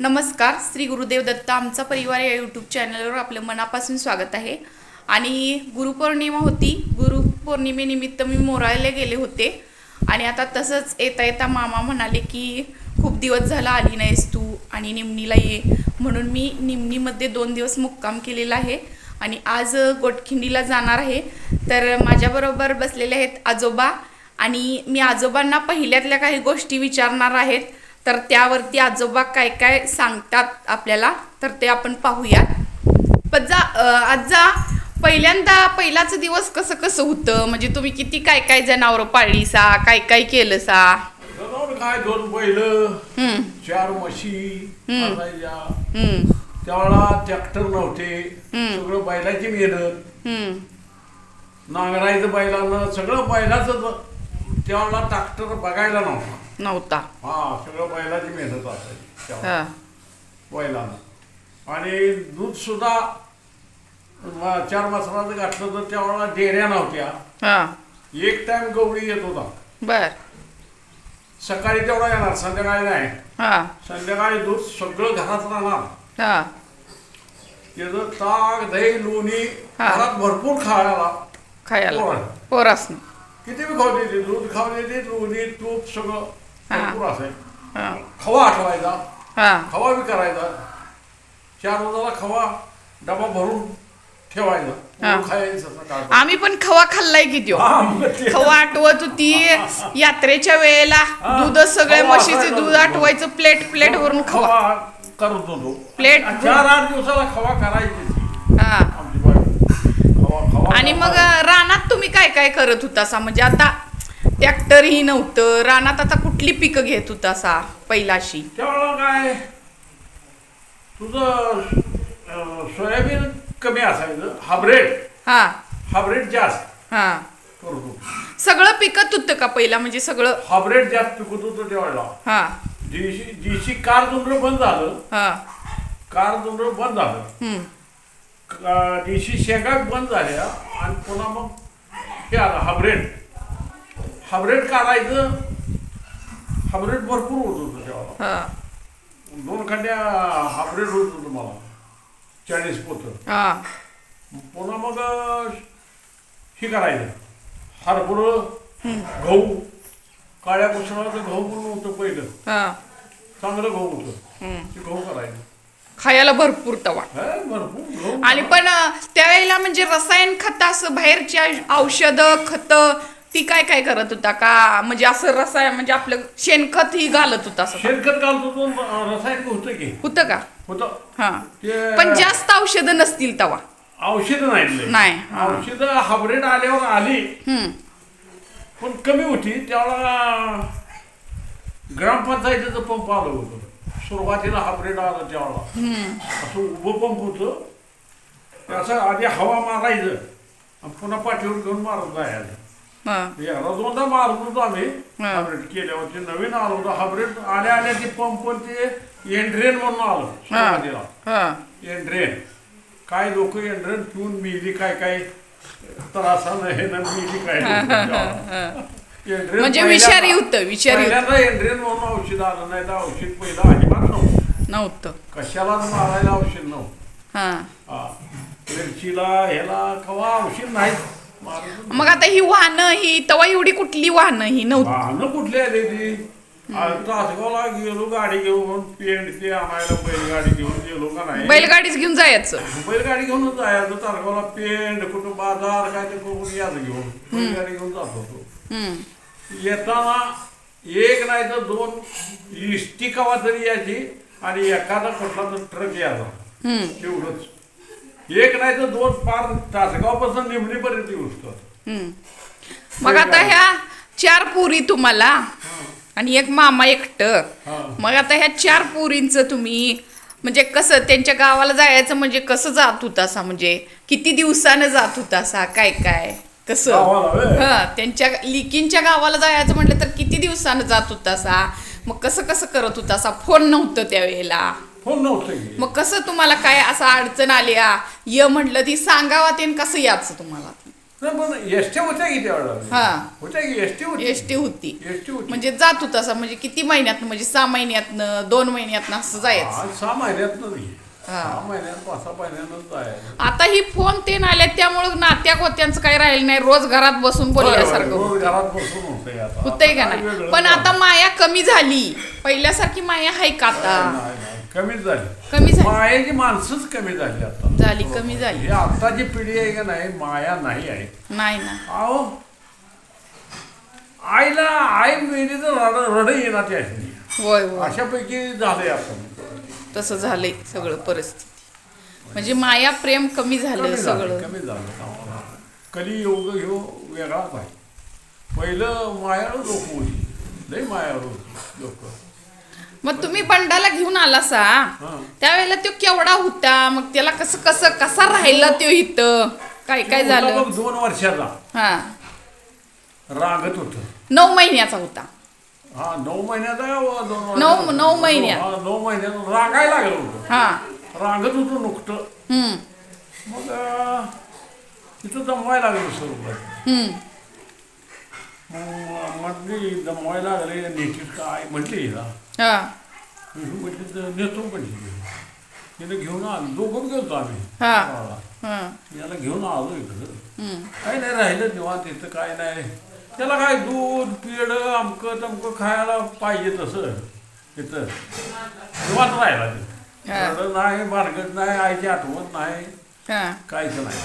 नमस्कार श्री गुरुदेव दत्त आमचा परिवार या यूट्यूब चॅनलवर आपलं मनापासून स्वागत आहे. आणि गुरुपौर्णिमा होती. गुरुपौर्णिमेनिमित्त मी मोरायला गेले होते. आणि आता तसंच येता येता मामा म्हणाले की खूप दिवस झाला आली नाहीस तू आणि निमणीला ये. म्हणून मी निमणीमध्ये दोन दिवस मुक्काम केलेला आहे. आणि आज गोटखिंडीला जाणार आहे. तर माझ्याबरोबर बसलेले आहेत आजोबा. आणि मी आजोबांना पहिल्यातल्या काही गोष्टी विचारणार आहेत. तर त्यावरती आजोबा काय काय सांगतात आपल्याला तर ते आपण पाहूयात. पण जा आजा पहिल्यांदा पहिलाच दिवस कसं कसं होतं? म्हणजे तुम्ही किती काय काय जनावरं पाळली सा काय काय केलं सा काय दोन बैल चार म्हशी हम्म, त्यावेळेला ट्रॅक्टर नव्हते. सगळं बैलाची मेहनत. नांगरायचं बैलानं सगळं बैलाचं त्यावेळेला ट्रॅक्टर बघायला नव्हता. नव्हता. हा सगळं बैलाची मेहनत असायची हा, बैलानं आणि दूध सुद्धा चार मसालाचं घातलं तर त्यावेळेला डेऱ्या नव्हत्या. हा. एक टाइम गवळी येत होता. बर. सकाळी तेवढा येणार संध्याकाळी नाही. हा. संध्याकाळी दूध सगळं घरात राहणार. हा. त्याचं ताक दही लोणी हा. घरात भरपूर खायला. खायला. पोरासनी. किती बी खाऊ देते दूध खाऊ देते लोणी तूप सगळं. भरपूर खवा आठवायचा हा. खवा बी करायचा चार खवा डबा भरून ठेवायचा. खायचं आम्ही पण खवा खाल्लाय किती. खवा आठवत होती यात्रेच्या वेळेला. दूध सगळे म्हशीचे दूध. आठवायचं प्लेट प्लेट भरून खवा. करत होतो. प्लेट चार आठ दिवसाला खवा करायची. हा. आणि मग रानात तुम्ही काय काय करत होता म्हणजे आता ट्रॅक्टर ही नव्हतं. रानात आता कुठली पिकं घेत होता सा पहिलाशी? काय तुझं अं, सोयाबीन कमी असायचं हायब्रेड हा. हायब्रेड जास्त. हा. करतो सगळं पिकत होतं का पहिला? म्हणजे सगळं हायब्रेड जास्त पिकत होतं त्यावेळेला हा. जीशी जीशी कार जुंडर बंद झालं. हा. कार जुंडर बंद झालं. हम्म, का- देशी शेंगा बंद झाल्या आणि पुन्हा मग हे आलं हायब्रेड हायब्रेड काढायचं? हायब्रेड भरपूर होत होतं तेव्हा. हा. दोन खंड्या हायब्रेड होत होतं मला. चाळीस पोतं. हा. पुन्हा मग हे करायचं. हरभरं गहू. काळ्या कुसळाचं गहू म्हणून होतं पहिलं. हा. चांगलं गहू होतं. ते गहू करायचं. खायला भरपूर तवा. हे भरपूर गहू. आणि पण अं, त्यावेळेला म्हणजे रसायन खत असं बाहेरची औषधं खत ती काय काय करत होता का? म्हणजे असं रसायन म्हणजे आपलं शेणखत ही घालत होता असं शेणखत घालतो तो अं, रासायनिक होतं की. होतं का? होतं. हा. ते पण जास्त औषधं नसतील तवा. औषधं नाही, हा. औषधं हायब्रेड आल्यावर आली. हम्म. पण कमी होती त्यावेळेला ग्रामपंचायतीचं पंप आलं होतं. सुरुवातीला हायब्रेड आलं त्यावेळेला असं उभं पंप होतं. ते असं आधी हवा मारायचं. आणि पुन्हा पाठीवर घेऊन मारत जायचं. एकदा दोनदा मारत होतो आम्ही. हायब्रेड केल्यावर नवीन आलं होतं. हायब्रेड आल्या आल्या ते पंप ते एंड्रेन म्हणून आलं. सुरुवातीला. हा. एंड्रेन काय लोक एंड्रेन पिऊन मिली काय काय त्रासानं हे ना मिली काय म्हणजे विषारी होतं पहिल्यांदा एंड्रेन म्हणून औषध आलं नाही तर औषध पहिलं अजिबात नव्हतं. नव्हतं. कशालाच मारायला औषध नव्हतं. मिरचीला ह्याला कवा औषध नाही मग आता ही वाहनं ही तवा एवढी कुठली वाहनं? ही नव्हती. वाहनं कुठली आली ती? तासगावला गेलो गाडी घेऊन पेंट ते आणायला बैलगाडी घेऊन गेलो का नाही? बैलगाडीच घेऊन जायचं. बैलगाडी घेऊनच जायचं. तासगावला पेंट कुठं बाजार काय ते करून यायचं घेऊन. बैलगाडी घेऊन जात होतो. येताना एक नाही तर दोन इष्टी कवा तरी यायची आणि एखादा कुठला तर ट्रक यायचा. एवढंच. एक नाही तर दोन पार तासगावपासून निमणीपर्यंत तर हम्म. मग आता ह्या चार पुरी तुम्हाला आणि एक मामा एकटं. मग आता ह्या चार पुरींचं तुम्ही म्हणजे कसं त्यांच्या गावाला जायचं म्हणजे कसं जात होतासा म्हणजे किती दिवसानं जात होतासा काय काय? कसं गावाला व्हय? हा त्यांच्या लिकींच्या गावाला जायचं म्हटलं तर किती दिवसानं जात होतासा मग कसं कसं करत होतासा फोन नव्हतं त्यावेळेला. फोन नव्हतं की. मग कसं तुम्हाला काय असं अडचण आली? आ? य म्हटलं ती सांगावा ते कसं याचं तुम्हाला? नाही पण एस टी होत्या की त्यावेळेला हा. होत्या की एस टी होती? एस टी होती. एस टी होती. म्हणजे जात होता असं म्हणजे किती महिन्यात म्हणजे सहा महिन्यातनं दोन महिन्यातनं असं जायचं. हा, सहा महिन्यात नाही. हा. सहा महिन्यात पाच सहा महिन्यानं जायचं. आता ही फोन ते आले त्यामुळं नात्या गोत्यांचं काही राहिलं नाही. रोज घरात बसून बोलल्यासारखं रोज होतं. घरात बसून होतंय आता. होतंय का आता नाही? वेगळं पण. आता माया कमी झाली. पहिल्यासारखी माया आहे का आता? नाही, नाही, कमीच झाली. कमी झाली. मायाची माणसंच कमी झाली आता. झाली, कमी झाली. ही आताची पिढी आहे का नाही माया नाही आहे. नाही ना. अहो आईला आई मेली तर रड रड येणार त्या होय होय. अशापैकी झालंय आपण तसं झालंय सगळं परिस्थिती. म्हणजे माया प्रेम कमी झालं कमी झालं सगळं. कमी झालं. कली योग ह्यो वेगळाच आहे. पहिलं मायाळू लोक होती. लय मायाळू लोक मग तुम्ही बंडाला घेऊन आला सा हा. त्यावेळेला तो केवढा होता? मग त्याला कसं कसं कसा राहिला तो इथं? काय काय झालं? दोन वर्षाचा. हा. रागत होतं. नऊ महिन्याचा होता. हा नऊ महिन्याचा दोन नऊ-? नऊ महिन्यात. हा, नऊ महिन्यात रागायला लागलं होतं. हा. रागत होतं नुकतं. मग तिथं दमवायला लागलं स्वरूपात म्हटली दमवायला लागले नेटीत काय? म्हटली हिला. हा. मी म्हटली तर नेतो म्हटली तिने घेऊन आलो. दोघं गेलो आम्ही हा. गावाला. हा. याला घेऊन आलो इकडं. हम्म. काही नाही राहिलं निवांत इथं काय नाही. त्याला काय दूध पिढ अमकं तमकं खायला पाहिजे तसं तिथं निवांत राहिला ते. हा. नाही बारगत नाही आईची आठवण नाही. हा. काहीच नाही.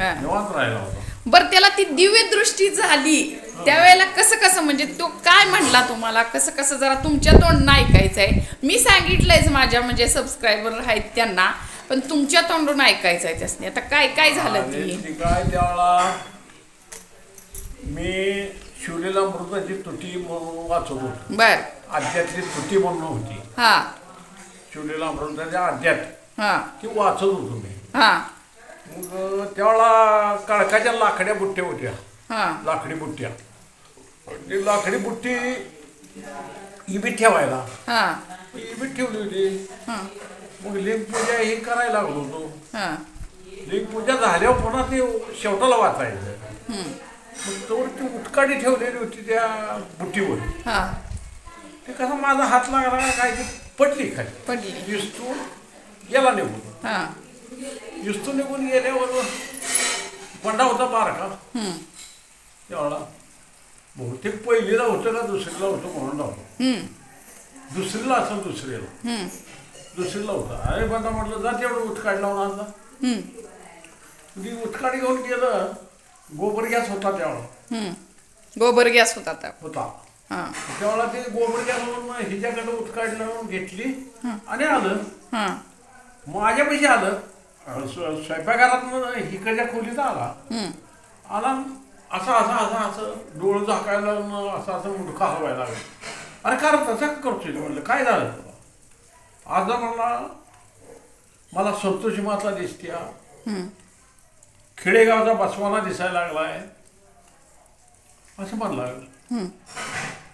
हा. निवांत राहिला होता. बरं त्याला ती दिव्य दृष्टी झाली. त्यावेळेला कसं कसं म्हणजे तो काय म्हणला तुम्हाला? कसं कसं जरा तुमच्या तोंडनं ऐकायचं आहे मी सांगितलंयच माझ्या म्हणजे सबस्क्रायबर आहेत त्यांना पण तुमच्या तोंडून ऐकायचं आहे त्यासनी. आता काय काय झालं ती काय मी शिवलेला मृताची तुटी म्हणून होतो. बर. आद्यातली तुटी म्हणून होती. हा. शिवलेला मृताच्या आद्यात हा. ती वाचत होतो मी. हा. मग त्यावेळेला काळकाच्या लाकड्या बुट्ट्या होत्या. हा. लाकडी बुट्ट्या. ती लाकडी बुट्टी इबीत ठेवायला. हा. इबीत ठेवली होती. हा. मग लिंग पूजा हे करायला लागलो होतो. हा. लिंग पूजा झाल्यावर पुन्हा ते शेवटाला वाचायचं. मग तोवर ती उटकाडी ठेवलेली होती त्या बुट्टीवर. हा. ते कसं माझा हात लागला का काय ती पडली खाली. पडली. इस्तून गेला निघून. हा. इस्तून निघून गेल्यावर पंडा होता बारका. हम्म. त्यावेळा बहुतेक पहिलीला होतं का दुसरीला होतं म्हणून लावतो. दुसरीला असं दुसरीला. दुसरीला होता. अरे बंदा म्हटलं जा तेवढं उठकाड लावून आणला. ती उठकाडी घेऊन गेलं. गोबर गॅस होता त्यावेळा. गोबर गॅस होता आता. होता. हा. त्यावेळा ते गोबर गॅस म्हणून हिच्याकडे उठकाड लावून घेतली आणि आलं. हा. माझ्यापाशी आलं. अं, स्व- स्वयंपाकघरात हिकडच्या खोलीत आला. हम्म. आला. असं असं असं असं डोळं झाकायला असं असं मुंडका हवायला लागलं. अरे कारण तसं करतोय म्हणलं काय झालं? तुला आज म्हणला मला संतोषी माता दिसत्या. खेडेगावचा बसवाना दिसायला लागलाय. असं म्हणलं हम्म.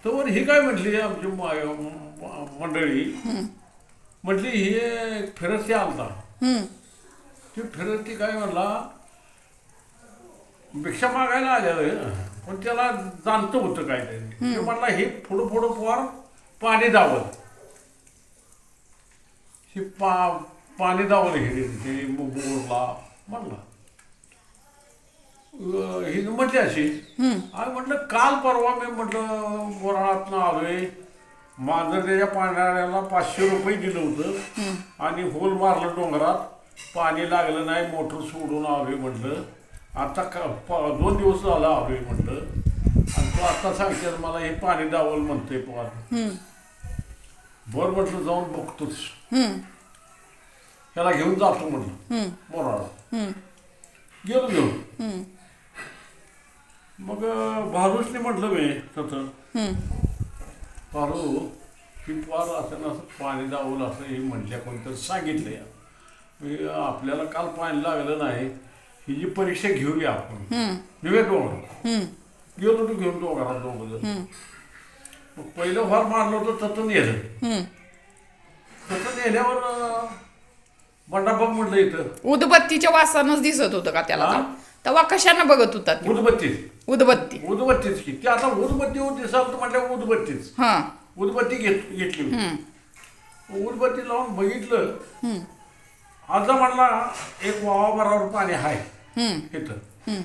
तर ही काय म्हटली आमची मंडळी? म्हटली ही फिरस्ती आलता. ती फिरस्ती काय म्हणला? भिक्षा मागायला आलेलं पण त्याला जाणतं होतं काहीतरी. ते म्हणला हे पुढं पुढं पोर पाणी दावत हे पा पाणी दावलं हे ते बोरला म्हणला. अं, ही म्हटली अशी. आणि म्हटलं काल परवा मी म्हटलं बोराळातनं आलोय. माझं त्याच्या पाण्याला पाचशे रुपये दिलं होतं. आणि होल मारलं डोंगरात. पाणी लागलं नाही मोटर सोडून आलोय म्हटलं. आता का प- दोन दिवस झाला आलोय म्हटलं आणि तू आता सांगते मला हे पाणी दावल म्हणतोय पण हम्म. बरं म्हटलं जाऊन बघतोच हम्म. त्याला घेऊन जातो म्हटलं हम्म. गेलो घेऊन हम्म. मग भारूसने म्हटलं मी तसं हम्म. पारू की पार असं ना असं पाणी दावलं असं हे म्हटल्या कोणतरी सांगितलंय मी आपल्याला काल पाणी लागलं नाही ही जी परीक्षा घेऊया आपण. घेऊया दोघं हम्म. गेलो तो घेऊन दोघांना दोघं जण. हम्म. मग पहिलं फार मारलं होतं तसं नेलं. तसं नेल्यावर बंडा बघ म्हटलं इथं उदबत्तीच्या वासानच दिसत होतं का त्याला हा? तेव्हा कशानं बघत होता ते? उदबत्तीच उदबत्ती उदबत्तीच की ती आता उदबत्ती होती दिसाल तर म्हटलं उदबत्तीच हा उदबत्ती घेत घेतली होती. उदबत्ती लावून बघितलं हम्म. आता म्हणला एक वावा बरोबर पाणी आहे. इथं.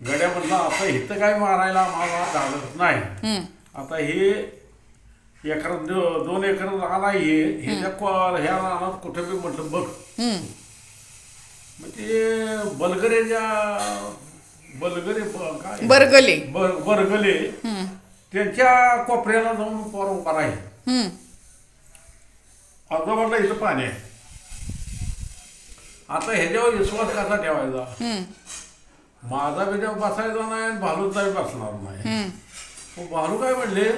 गड्या म्हणला आता इथं काय मारायला आम्हाला झालंच नाही. आता हे एकर दोन एकर रान आहे हे ह्याच्या ह्या रानात कुठे बी म्हटलं बघ. मग ते बलगरेच्या बलगरे काय बरगले बर बरगले. त्यांच्या कोपऱ्याला जाऊन पोर उभा राहील. आता म्हटलं इथं पाणी आहे आता ह्याच्यावर विश्वास कसा ठेवायचा. माझा बिजा बसायचा नाही आणि भालूचाही बसणार नाही. भालू काय म्हणले?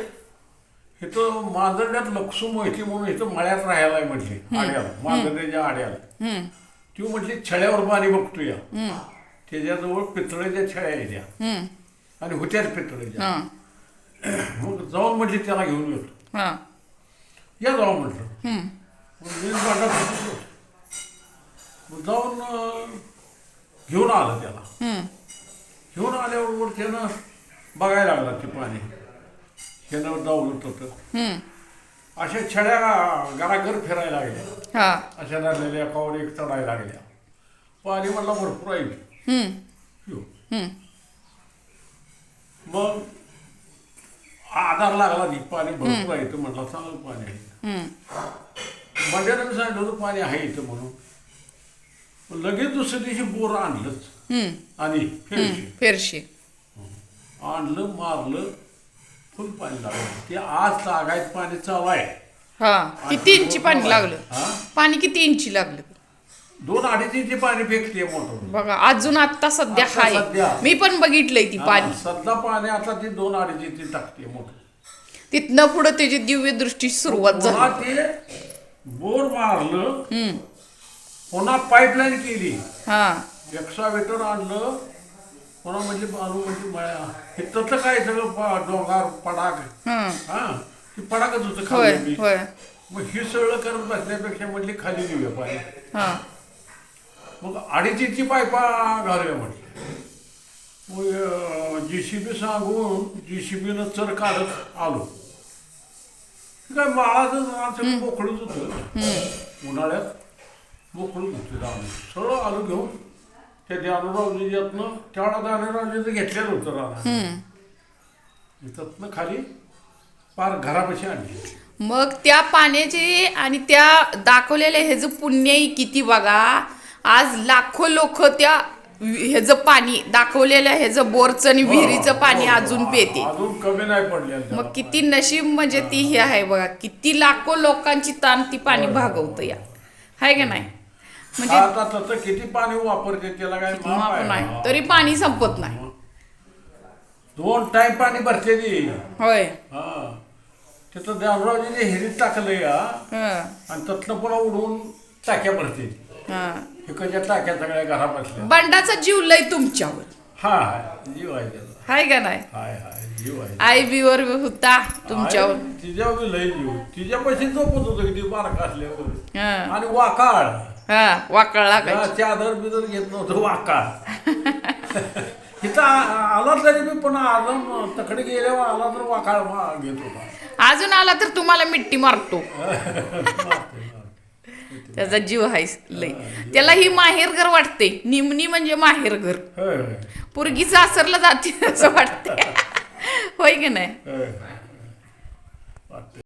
इथं मांजरड्यात लक्सू माहिती म्हणून इथं मळ्यात राहायला म्हटली आड्याला मांजरड्याच्या आड्याला. ती म्हटली छड्यावर पाणी बघतोया. त्याच्याजवळ पितळेच्या छड्या येत्या. आणि होत्याच पितळेच्या. मग जाऊन म्हटली त्याला घेऊन येतो. या जाऊ म्हटलं हम्म. मग मी भांडा फिरलो. मग जाऊन घेऊन आलं त्याला. घेऊन आल्याबरोबर त्यानं बघायला लागला ते पाणी. त्यानं डावलं होतं. अशा छड्या गारागर फिरायला लागल्या. अशा लागलेल्या एकावर एक चढायला लागल्या. पाणी म्हणला भरपूर आहे. मग आधार लागला की पाणी भरपूर आहे म्हटलं चांगलं पाणी आहे. हम्म. मंड्यानं मी सांगितलं होतं पाणी आहे इथं म्हणून. लगेच दुसऱ्या दिवशी बोर आणलंच. हम्म. आणि फेरशी. फेरशी. आणलं मारलं फुल पाणी लागलं. ते आज लागायचं पाणी चालू आहे. हा किती इंची पाणी लागलं. हा? पाणी किती इंची लागलं? दोन अडीच इंची पाणी फेकते मोटर बघा अजून आता सध्या हाय. सध्या. मी पण बघितलंय ती पाणी. सध्या पाणी आता ती दोन अडीच इंची टाकते मोटर तिथनं पुढं त्याची दिव्य दृष्टी सुरुवात पुन्हा झाली ते बोर मारलं. हम्म. पुन्हा पाईपलाईन केली. हा. एक्स्ट्रावेटर आणलं. पुन्हा म्हणजे बालू म्हणजे मळ्या हे तसं काय सगळं पा- डोंगर पडाक हं. हा? ती पडाकच होतं होय खाली बी. होय. मग ही सगळं करत बसण्यापेक्षा म्हटली खाली घेऊया पाणी. हा. मग अडीच इंची पायपा घालूया म्हटलं. मग जी सी बी सांगून जी सी बीनं चर काढत आलो. काय माळाचं सगळं मोकळंच होतं. उन्हाळ्यात. मोकळंच होतं रान सरळ आलो घेऊन त्या ज्ञानरावजीच्यातनं त्यावेळा ज्ञानरावजीचं घेतलेलं होतं हम्म. त्यातनं खाली पार घरापाशी आणली मग त्या पाण्याचे आणि त्या दाखवलेल्या ह्याचं पुण्यही किती बघा. आज लाखो लोक त्या ह्याचं पाणी दाखवलेल्या ह्याचं बोरचं आणि विहिरीचं पाणी अजून पिते. अजून कमी नाही पडले मग किती नशीब म्हणजे ती हे आहे बघा. किती लाखो लोकांची ताण ती पाणी भागवतं या. हाय का नाही? म्हणजे आता किती पाणी वापरते त्याला काय माप माप आहे? नाही तरी पाणी संपत नाही. दोन टाइम पाणी भरते ती. होय. हा. तिथं देवरावजीने हिरीत टाकलं या हं. आणि त्यातनं पुन्हा उडवून टाक्या भरते. हं. इकडच्या टाक्या सगळ्या घरा बसल्या. बंडाचा जीव लय तुमच्यावर. हा हाय जीव आहे त्याचा. हाय का नाही? हाय हाय. जीव आहे आई बीवर होता तुमच्यावर. तिच्यावर लय जीव. तिच्या पैसे झोपत होतं किती बारका असल्यावर. हं. आणि वाकाळ. हा वाकळ लागायची. चादर बिदर घेत नव्हतं वाकाळ. इथं आ- आला तरी मी पण आला तकडे गेल्यावर आला तर वाकाळ घेत होता. अजून आला तर तुम्हाला मिट्टी मारतो. त्याचा जीव आहे लय. त्याला ही माहेरघर वाटते. निमणी म्हणजे माहेरघर होय, होय, पोरगी सासरला जाते असं वाटते होय की नाही? होय.